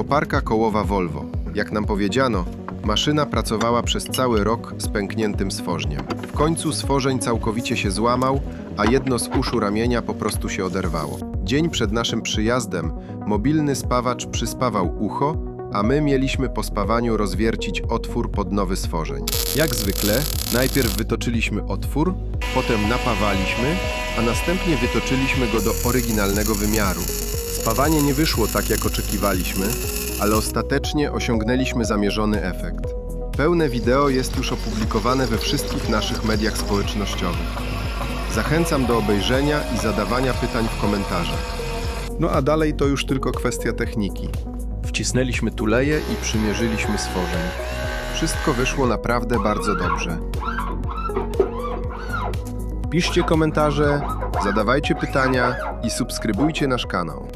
Koparka kołowa Volvo. Jak nam powiedziano, maszyna pracowała przez cały rok z pękniętym stworzeniem. W końcu stworzeń całkowicie się złamał, a jedno z uszu ramienia po prostu się oderwało. Dzień przed naszym przyjazdem mobilny spawacz przyspawał ucho, a my mieliśmy po spawaniu rozwiercić otwór pod nowy stworzeń. Jak zwykle, najpierw wytoczyliśmy otwór, potem napawaliśmy, a następnie wytoczyliśmy go do oryginalnego wymiaru. Spawanie nie wyszło tak, jak oczekiwaliśmy, ale ostatecznie osiągnęliśmy zamierzony efekt. Pełne wideo jest już opublikowane we wszystkich naszych mediach społecznościowych. Zachęcam do obejrzenia i zadawania pytań w komentarzach. No a dalej to już tylko kwestia techniki. Wcisnęliśmy tuleje i przymierzyliśmy stworzeń. Wszystko wyszło naprawdę bardzo dobrze. Piszcie komentarze, zadawajcie pytania i subskrybujcie nasz kanał.